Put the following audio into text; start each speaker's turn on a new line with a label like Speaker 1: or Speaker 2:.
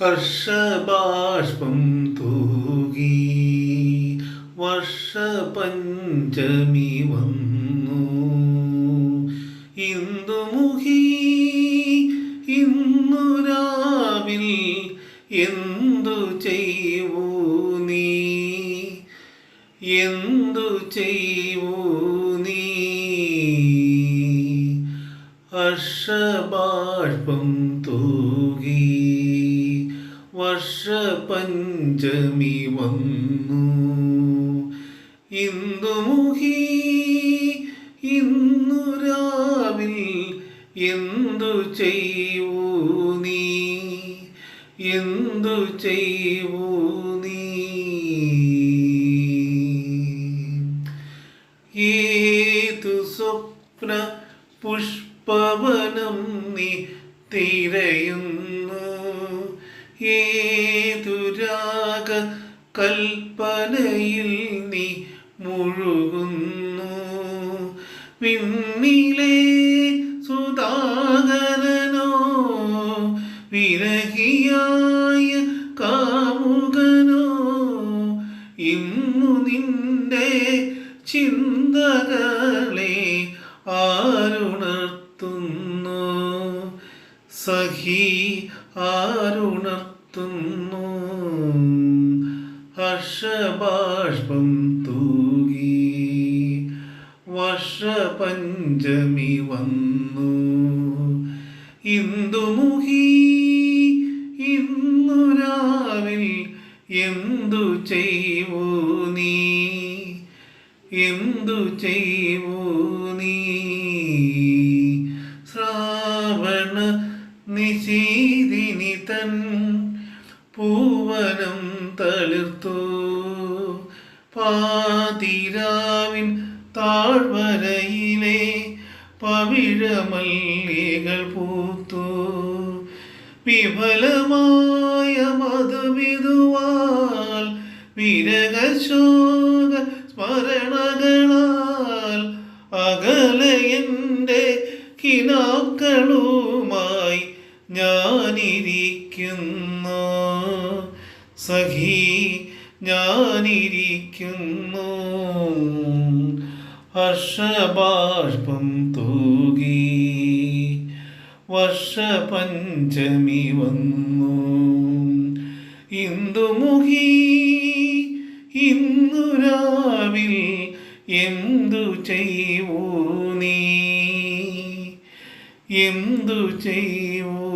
Speaker 1: ഹർഷബാഷ്പം തൂകി. വർഷപഞ്ചമി വന്നു. ഇന്ദുമുഖി ഇന്നു രാവിൽ എന്തു ചെയ്യൂ നീ? എന്തു ചെയ്യൂ നീ? ഹർഷബാഷ്പം തൂകി വർഷപഞ്ചമി വന്നു. ഇന്ദുമുഖി ഇന്നു രാവിൽ എന്തു ചെയ്യൂ നീ? എന്തു ചെയ്യൂ നീ? ഏതു സ്വപ്ന പുഷ്പവനം നീ തിരയുന്നു? ഏതു രാഗ കൽപ്പനയിൽ നീ മുഴുകുന്നു. വിണ്ണിലെ സുധാകരനോ വിരഹിയായ കാമുകനോ ഇന്നു നിന്റെ ചിന്തകളെ ആരുണർത്തുന്നു? സഖി ആരുണർത്തുന്നു? ഹർഷബാഷ്പം തൂകി. വർഷപഞ്ചമി വന്നു. ഇന്ദുമുഖി ഇന്നു രാവിൽ എന്തു ചെയ്യൂ നീ? എന്തു ചെയ്യൂ നീ? ശ്രാവണ നിശീതിനി തൻ പൂവനം തളിർത്തു. പാതിരാവിൻ താഴ്വരയിലെ പവിഴമല്ലികൾ പൂത്തു. വിഫലമായ മധുവിധുവാൽ വിരകശോക സ്മരണകളാൽ അകലെ എന്റെ കിനാക്കളുമായി ഞാനിരിക്കുന്നു. സഖി ഞാനിരിക്കുന്നു. ഹർഷബാഷ്പം തൂകി. വർഷപഞ്ചമി വന്നു. ഇന്ദുമുഖി ഇന്നു രാവിൽ എന്തു ചെയ്യൂ നീ? എന്തു ചെയ്യൂ